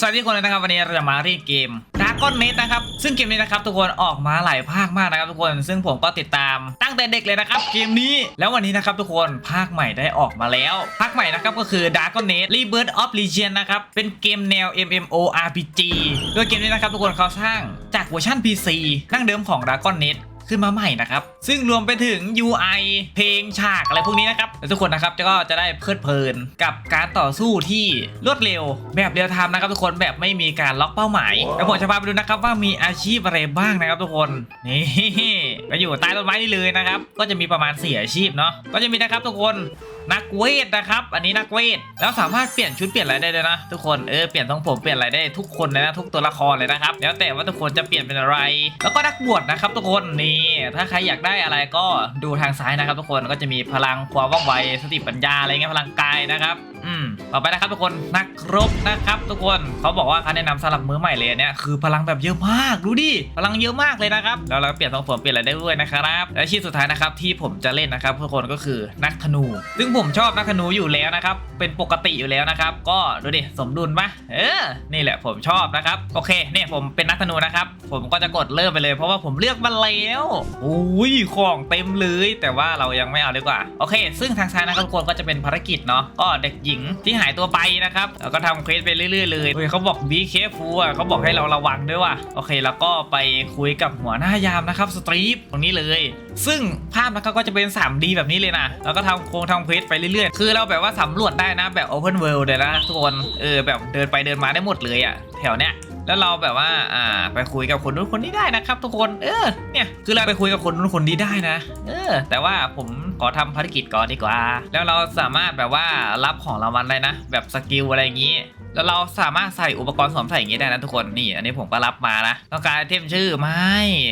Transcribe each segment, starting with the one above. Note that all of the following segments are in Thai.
สวัสดีทุกคนเลยนะครับวันนี้เราจะมาเล่นเกม Dragon Net นะครับซึ่งเกมนี้นะครับทุกคนออกมาหลายภาคมากนะครับทุกคนซึ่งผมก็ติดตามตั้งแต่เด็กเลยนะครับเกมนี้แล้ววันนี้นะครับทุกคนภาคใหม่ได้ออกมาแล้ว ภาคใหม่นะครับก็คือ Dragon Net Rebirth of Legion นะครับเป็นเกมแนว MMORPG โดยเกมนี้นะครับทุกคนเขาสร้างจากเวอร์ชัน PC ดั้งเดิมของ Dragon Net ขึ้นมาใหม่นะครับ ซึ่งรวมไปถึง UI เพลงฉากอะไรพวกนี้นะครับทุกคนนะครับก็จะได้เพลิดเพลินกับการต่อสู้ที่รวดเร็ว แบบเรียลไทม์นะครับทุกคนแบบไม่มีการล็อกเป้าหมายแล้วผมจะพาไปดูนะครับว่ามีอาชีพอะไรบ้างนะครับทุกคนนี่ก็อยู่ใต้ต้นไม้นี่เลยนะครับก็จะมีประมาณ4อาชีพเนาะก็จะมีนะครับทุกคน นักเวทนะครับ อันนี้นักเวท แล้วสามารถเปลี่ยนชุดเปลี่ยนอะไรได้เลยนะ ทุกคน เออ เปลี่ยนทรงผมเปลี่ยนอะไรได้ทุกคนเลยนะ ทุกตัวละครเลยนะครับ แล้วแต่ว่าทุกคนจะเปลี่ยนเป็นอะไร แล้วก็นักบวชนะครับ ทุกคน นี่ ถ้าใครอยากได้อะไรก็ดูทางซ้ายนะครับ ทุกคน ก็จะมีพลังความว่องไว สติปัญญาอะไรเงี้ย พลังกายนะครับอืมต่อไปนะครับทุกคนนักรบนะครับ ทุกคนเขาบอกว่าเขาแนะนำสำหรับมือใหม่เลยอันเนี่ยคือพลังแบบเยอะมากดูดิพลังเยอะมากเลยนะครับแล้วเราก็เปลี่ยนทรงผมเปลี่ยนอะไรได้ด้วยนะครับและอาชีพสุดท้ายนะครับที่ผมจะเล่นนะครับทุกคนก็คือนักธนู ซึ่งผมชอบนักธนูอยู่แล้วนะครับ เป็นปกติอยู่แล้วนะครับ ก็ดูดิสมดุลปะเออ นี่แหละผมชอบนะครับ โอเค เนี่ยผมเป็นนักธนูนะครับ ผมก็จะกดเริ่มไปเลยเพราะว่าผมเลือกมาแล้วโอ้ยของเต็มเลย แต่ว่าเรายังไม่เอาดีกว่า โอเค ซึ่งทางซ้ายนะครับทุกคนก็จะเป็นภารกิจเนาะ ก็เด็กหญิงที่หายตัวไปนะครับ แล้วก็ทำเควสไปเรื่อยๆเลยเฮ้ยเขาบอก be careful อะเขาบอกให้เราระวังด้วยว่ะ โอเค แล้วก็ไปคุยกับหัวหน้ายามนะครับ สตรีฟตรงนี้เลย ซึ่งภาพนะครับก็จะเป็น 3D แบบนี้เลยนะ แล้วก็ทำโครงทำเควสไปเรื่อยๆ คือเราแบบว่าสำรวจได้นะแบบ Open World เลยนะทุกคนเออแบบเดินไปเดินมาได้หมดเลยอะแถวเนี้ยแล้วเราแบบว่า อ่า ไปคุยกับคนนู้นคนนี้ได้นะครับ ทุกคน เออ เนี่ย คือเราไปคุยกับคนนู้นคนนี้ได้นะ เออ แต่ว่าผมขอทำภารกิจก่อนดีกว่า แล้วเราสามารถแบบว่ารับของรางวัลได้นะ แบบสกิลอะไรอย่างนี้ แล้วเราสามารถใส่อุปกรณ์สวมใส่อย่างนี้ได้นะทุกคนนี่ อันนี้ผมก็รับมานะต้องการไอเทมชื่อไหม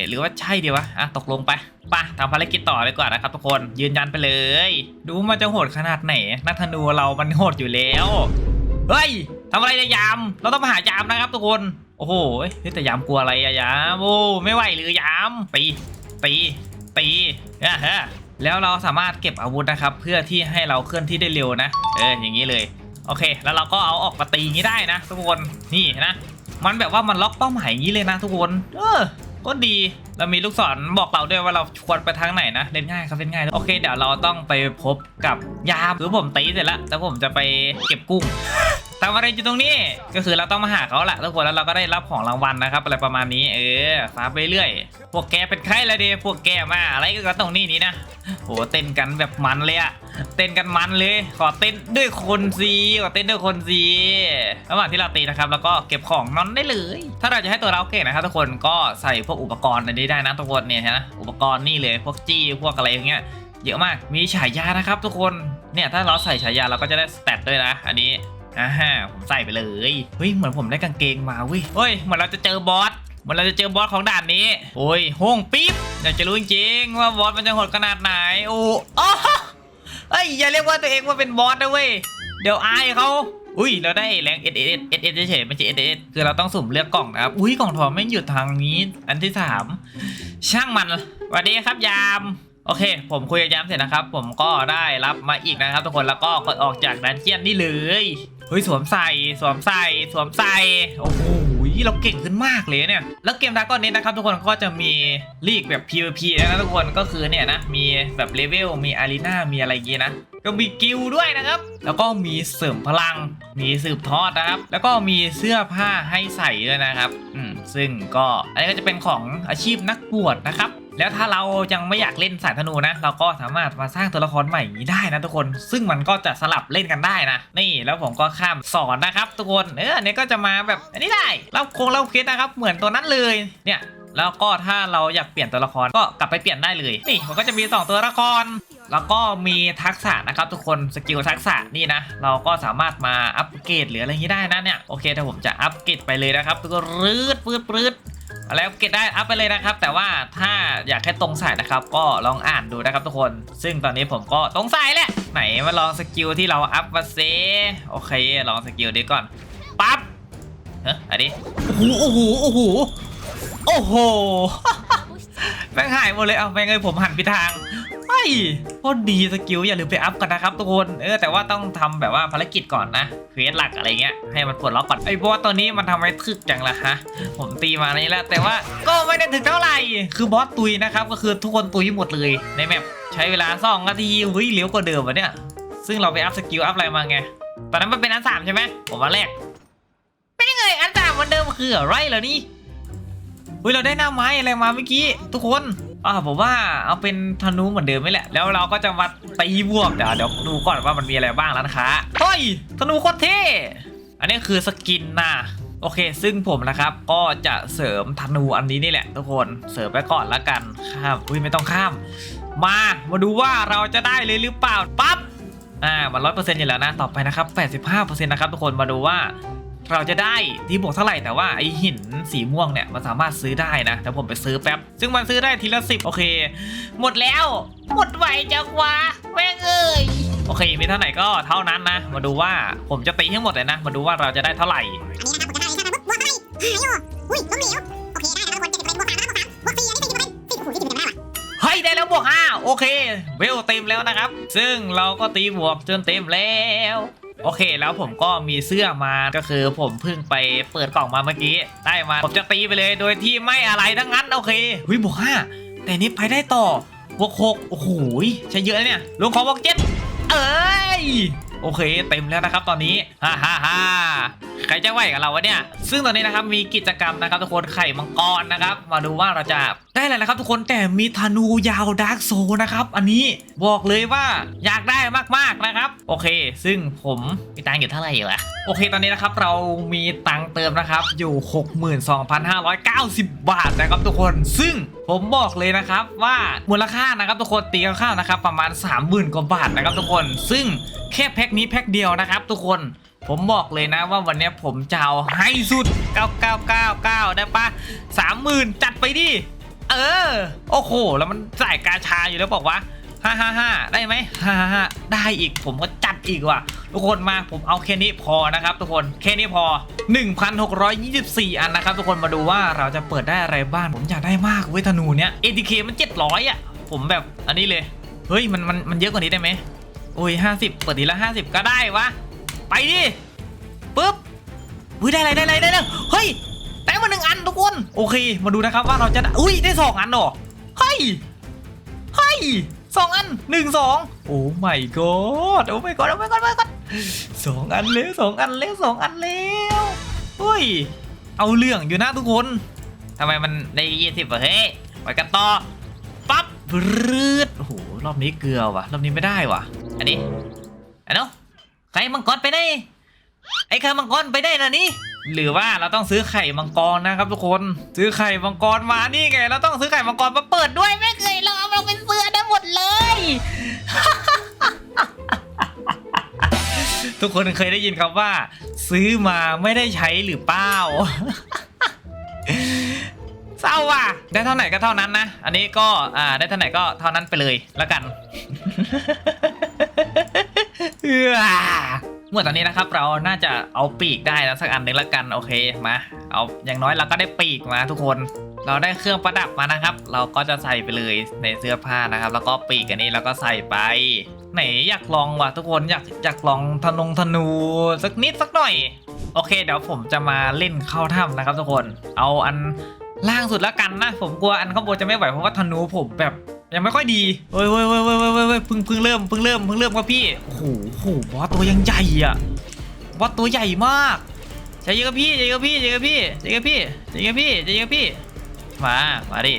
หรือว่าใช่ดีวะอะตกลงไปไป่ะทำภารกิจต่อเลยดีกว่านนะครับทุกคนยืนยันไปเลย ดูมันจะโหดขนาดไหน นักธนูเรามันโหดอยู่แล้วเฮ้ยทำอะไรเนี่ยาม เราต้องมาหายามนะครับทุกคน โอ้โหเฮ้ยแต่ยามกลัวอะไรอะยามโอ้ไม่ไหวเลยยามตีตีตีอะฮะแล้วเราสามารถเก็บอาวุธนะครับ เพื่อที่ให้เราเคลื่อนที่ได้เร็วนะ เอออย่างนี้เลย โอเค แล้วเราก็เอาออกมาตีงี้ได้นะ ทุกคนนี่นะมันแบบว่ามันล็อกเป้าหมายอย่างนี้เลยนะทุกคนเออก็ดีเรามีลูกศรบอกเราด้วยว่าเราควรไปทางไหนนะเล่นง่ายครับเล่นง่ายโอเคเดี๋ยวเราต้องไปพบกับยามหรือผมตีเสร็จแล้วแล้วผมจะไปเก็บกุ้ง ทำอะไรอยู่ตรงนี้ก็คือเราต้องมาหาเขาแหละทุกคนแล้วเราก็ได้รับของรางวัลนะครับอะไรประมาณนี้เออฟาไปเรื่อยพวกแกเป็นใครละเดพวกแกมาอะไรก็ตรงนี้นี่นะโหเต้นกันแบบมันเลยอะเต้นกันมันเลย ขอเต้นด้วยคนสิขอเต้นด้วยคนสิระหว่างที่เราตีนะครับแล้วก็เก็บของนอนได้เลย ถ้าเราจะให้ตัวเราเก่งนะครับทุกคนก็ใส่พวกอุปกรณ์อันนี้ได้นะทุกคนเนี่ยนะอุปกรณ์นี่เลยพวกจี้พวกอะไรอย่างเงี้ยเยอะมากมีฉายานะครับทุกคนเนี่ยถ้าเราใส่ฉายาเราก็จะได้สเตตด้วยนะ อันนี้ อ่าฮะผมใส่ไปเลยเฮ้ยเหมือนผมได้กางเกงมาเว้ยเฮ้ยเหมือนเราจะเจอบอสเหมือนเราจะเจอบอสของด่านนี้ โอ้ยโห้งปิ๊บอยากจะรู้จริงๆว่าบอสมันจะโหดขนาดไหนโอ้อ๋อเอ้ยอย่าเรียกว่าตัวเองว่าเป็นบอสนะเว้ยเดี๋ยวอายเขาอุ้ยเราได้แรงเอสเอสเอสเอสเฉยๆไม่ใช่เอสเอสคือเราต้องสุ่มเลือกกล่องนะครับ อุ้ยกล่องทองไม่งอยู่ทางนี้ อันที่สามช่างมันสวัสดีครับยามโอเค ผมคุยกับยามเสร็จนะครับ ผมก็ได้รับมาอีกนะครับ ทุกคนแล้วก็กดออกจากดันเจียนนี่เลยเฮ้ยสวมใส่สวมใส่สวมใส่โอ้โหเราเก่งขึ้นมากเลยเนี่ย แล้วเกมดราก้อนนี้นะครับทุกคนก็จะมีลีกแบบ PVP นะทุกคนก็คือเนี่ยนะมีแบบเลเวลมีอารีนามีอะไรยี้นะก็มีกิลด้วยนะครับ แล้วก็มีเสริมพลัง มีสืบทอดนะครับ แล้วก็มีเสื้อผ้าให้ใส่ด้วยนะครับ อืม ซึ่งก็อันนี้ก็จะเป็นของอาชีพนักบวชนะครับ แล้วถ้าเรายังไม่อยากเล่นสายธนูนะ เราก็สามารถมาสร้างตัวละครใหม่อย่างนี้ได้นะทุกคน ซึ่งมันก็จะสลับเล่นกันได้นะ นี่แล้วผมก็ข้ามสอนนะครับ ทุกคน เอออันนี้ก็จะมาแบบอันนี้ได้เล่าโคงเล่าเคสนะครับ เหมือนตัวนั้นเลย เนี่ยแล้วก็ถ้าเราอยากเปลี่ยนตัวละครก็กลับไปเปลี่ยนได้เลย นี่มันก็จะมี 2 ตัวละคร แล้วก็มีทักษะนะครับ ทุกคนสกิลทักษะนี่นะ เราก็สามารถมาอัปเกรดหรืออะไรอย่างนี้ได้นะเนี่ยโอเคแต่ผมจะอัปเกรดไปเลยนะครับทุกคนรืดปืดปืด อะไรอัปเกรดได้อัพไปเลยนะครับ แต่ว่าถ้าอยากแค่ตรงสายนะครับ ก็ลองอ่านดูนะครับทุกคน ซึ่งตอนนี้ผมก็ตรงสายแหละ ไหนมาลองสกิลที่เราอัพมาเซโอเค ลองสกิลนี้ก่อนปั๊บเฮ้ยอันนี้โอ้โหโอ้โหโอ้โหโอ้โหแม่งหายหมดเลยเอาแม่งเลยผมหันผิทาง ฮ้ยโคตรดีสกิลอย่าลืมไปอัพกันนะครับทุกคนเออแต่ว่าต้องทำแบบว่าภารกิจก่อนนะเควสหลักอะไรเงี้ยให้มันปลดล็อกก่อนไอ้บอสตัวนี้มันทำไมทึกจังละฮะผมตีมานี้แล้วแต่ว่าก็ไม่ได้ถึงเท่าไหร่ คือบอสตุยนะครับก็คือทุกคนตุยหมดเลยในแมปใช้เวลาสองนาทีเฮ้ยเร็วกว่าเดิมวะเนี่ยซึ่งเราไปอัพสกิลอัพอะไรมาไงตอนนั้นมันเป็นอันสามใช่ไหมผมมาแรกไม่ไงอันสามมือนเดิมคืออะไรเหรอนี่เฮ้ยเราได้หน้าไม้อะไรมาเมื่อกี้ทุกคน อ่าผมว่าเอาเป็นธนูเหมือนเดิมไม่แหละ แล้วเราก็จะมาตีบวกเดี๋ยวเดี๋ยวดูก่อนว่ามันมีอะไรบ้างแล้วนะคะเฮ้ยธนูโคตรเท่อันนี้คือสกินนะโอเค ซึ่งผมนะครับก็จะเสริมธนูอันนี้นี่แหละ ทุกคนเสริมไปก่อนละกันข้ามอุ้ยไม่ต้องข้าม มามาดูว่าเราจะได้เลยหรือเปล่าปั๊บอ่ามันร้อยเปอร์เซ็นต์อยู่แล้วนะต่อไปนะครับแปดสิบห้าเปอร์เซ็นต์นะครับทุกคนมาดูว่า เราจะได้ที่บวกเท่าไหร่แต่ว่าไอหินสีม่วงเนี่ยมันสามารถซื้อได้นะแต่ผมไปซื้อแป๊บ ซึ่งมันซื้อได้ทีละสิบโอเค หมดแล้ว หมดไหวจังวะแม่งเอ้ยโอเค มีเท่าไหร่ก็เท่านั้นนะ มาดูว่าผมจะตีให้หมดเลยนะ มาดูว่าเราจะได้เท่าไหร่อันนี้นะครับผมจะได้ค่ามาปุ๊บบวกเท่าไร่หายอุ้ยล้มเหลวโอเคนะทุกคน70%บวก3นะครับบวก3บวก4อันนี้40%สิโอ้โห20%ได้ว่ะเฮ้ยได้แล้วบวกห้าโอเค เวลเต็มแล้วนะครับ ซึ่งเราก็ตีบวกจนเต็มแล้ว โอเค แล้วผมก็มีเสื้อมาก็คือผมเพิ่งไปเปิดกล่องมาเมื่อกี้ ได้มา ผมจะตีไปเลยโดยที่ไม่อะไรทั้งนั้นโอเควิบวกห้าแต่นี้ไปได้ต่อบวกหกโอ้โหใช้เยอะเนี่ยลุงขอบวกเจ็ดเอ้ยโอเค เต็มแล้วนะครับตอนนี้ฮ่าฮ่าฮ่า ใครจะไหวกับเราวะเนี่ย ซึ่งตอนนี้นะครับมีกิจกรรมนะครับทุกคนไข่มังกรนะครับ มาดูว่าเราจะได้อะไรนะครับ ทุกคนแต่มีธนูยาวดาร์กโซนะครับ อันนี้บอกเลยว่าอยากได้มากๆนะครับ โอเค ซึ่งผมมีตังค์อยู่เท่าไหร่อยู่อะโอเค ตอนนี้นะครับเรามีตังค์เติมนะครับอยู่ 62,590 บาทนะครับทุกคน ซึ่งผมบอกเลยนะครับว่ามูลค่านะครับทุกคนตีคร่าวๆนะครับประมาณ 30,000กว่าบาทนะครับทุกคน ซึ่งแค่แพ็คนี้แพ็คเดียวนะครับทุกคน ผมบอกเลยนะว่าวันนี้ผมจะเอาให้สุด 9999 ได้ปะ30,000 จัดไปดิ เออ โอ้โห แล้วมันใส่กาชาอยู่แล้วบอกว่าฮ่าฮ่าฮ่าได้ไหมฮ่าฮ่าฮ่าได้อีกผมก็จัดอีกว่ะ ทุกคนมาผมเอาแค่นี้พอนะครับทุกคนแค่นี้พอ 1,624 อันนะครับ ทุกคนมาดูว่าเราจะเปิดได้อะไรบ้างผมอยากได้มากเว้ยธนูเนี้ย ATK มัน 700 อะ ผมแบบอันนี้เลย เฮ้ย มันมันมันเยอะกว่านี้ได้ไหมโอ้ย 50 เปิดทีละ 50 ก็ได้วะ ไปดิปุ๊บอุ้ยได้อะไรได้อะไรได้แล้วเฮ้ยได้มาหนึ่งอันทุกคน โอเค มาดูนะครับว่าเราจะอุ้ยได้สองอันเหรอเฮ้ยเฮ้ยสองอันหนึ่งสองโอ้ my god โอ้ my god โอ้ my god โอ้ my god สองอันแล้วสองอันแล้วสองอันแล้วเฮ้ย เอาเรื่องอยู่นะทุกคนทำไมมันได้ยี่สิบอะเฮ้ยไปกันต่อปั๊บรืดโอ้โหรอบนี้เกลือว่ะรอบนี้ไม่ได้ว่ะ อันนี้อันนู้ ครมังกรไปไหนไอ้ไข่มังกรไปได้นะนี่หรือว่าเราต้องซื้อไข่มังกรนะครับทุกคนซื้อไข่มังกรมานี่ไง เราต้องซื้อไข่มังกรมาเปิดด้วยไม่เคยเราเอาเราเป็นเสื้อได้หมดเลย ทุกคนเคยได้ยินคำว่า ซื้อมาไม่ได้ใช้หรือเปล่าเศร้าว่ะได้เท่าไหร่ก็เท่านั้นนะ อันนี้ก็อ่าได้เท่าไหร่ก็เท่านั้นไปเลยแล้วกัน เอื้อเมื่อตอนนี้นะครับเราน่าจะเอาปีกได้แล้วสักอันหนึ่งแล้วกันโอเคมาเอาอย่างน้อยเราก็ได้ปีกมาทุกคน เราได้เครื่องประดับมานะครับ เราก็จะใส่ไปเลยในเสื้อผ้านะครับ แล้วก็ปีกอันนี้เราก็ใส่ไป ไหนอยากลองว่ะทุกคนอยากอยากลองธนงธนูสักนิดสักหน่อย โอเค เดี๋ยวผมจะมาเล่นเข้าถ้ำนะครับ ทุกคนเอาอันล่างสุดแล้วกันนะผมกลัวอันข้างบนจะไม่ไหวเพราะว่าธนูผมแบบ ยังไม่ค่อยดีเฮ้ยเฮ้ยเฮ้ยเฮ้ยเฮ้ยเพิ่งเพิ่งเริ่มเพิ่งเริ่มเพิ่งเริ่มครับพี่โอ้โหโอ้โหบอสตัวยังใหญ่อะบอสตัวใหญ่มากใจเย็นครับพี่ใจเย็นครับพี่ใจเย็นครับพี่ใจเย็นครับพี่ใจเย็นครับพี่ใจเย็นครับพี่มามาดิ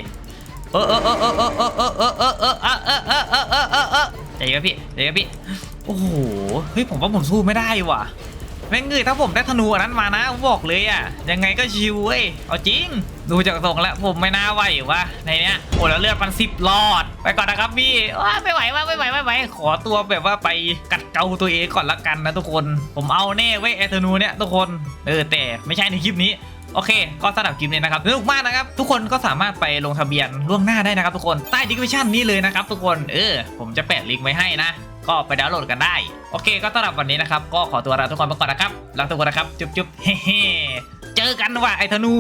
เออเออเออเออเออเออเออเออเออเออเออเออเออเออเออเออเออใจเย็นครับพี่ใจเย็นครับพี่โอ้โหเฮ้ยผมว่าผมสู้ไม่ได้ว่ะ แม่งเงยถ้าผมได้ธนูอันนั้นมานะบอกเลยอะ ยังไงก็ชิวเว้ย เอาจริง ดูจากทรงแล้วผมไม่น่าไหววะในเนี้ยโอ้แล้วเลือดมันสิบหลอด ไปก่อนนะครับพี่ว้าไม่ไหวว่ะไม่ไหวไม่ไหวขอตัวแบบว่าไปกัดเกาตัวเองก่อนละกันนะทุกคน ผมเอาแน่เว้ยไอธนูเนี่ยทุกคนเออแต่ไม่ใช่ในคลิปนี้โอเค ก็สำหรับคลิปนี้นะครับสนุกมากนะครับ ทุกคนก็สามารถไปลงทะเบียนล่วงหน้าได้นะครับทุกคน ใต้ดิสคริปชั่นนี้เลยนะครับทุกคน เออ ผมจะแปะลิงก์ไว้ให้นะ ก็ไปดาวน์โหลดกันได้ โอเค ก็สำหรับวันนี้นะครับ ก็ขอตัวลาทุกคนไปก่อนนะครับรักทุกคนนะครับ จุ๊บจุ๊บเฮ้เจอกันว่ะไอ้ธนู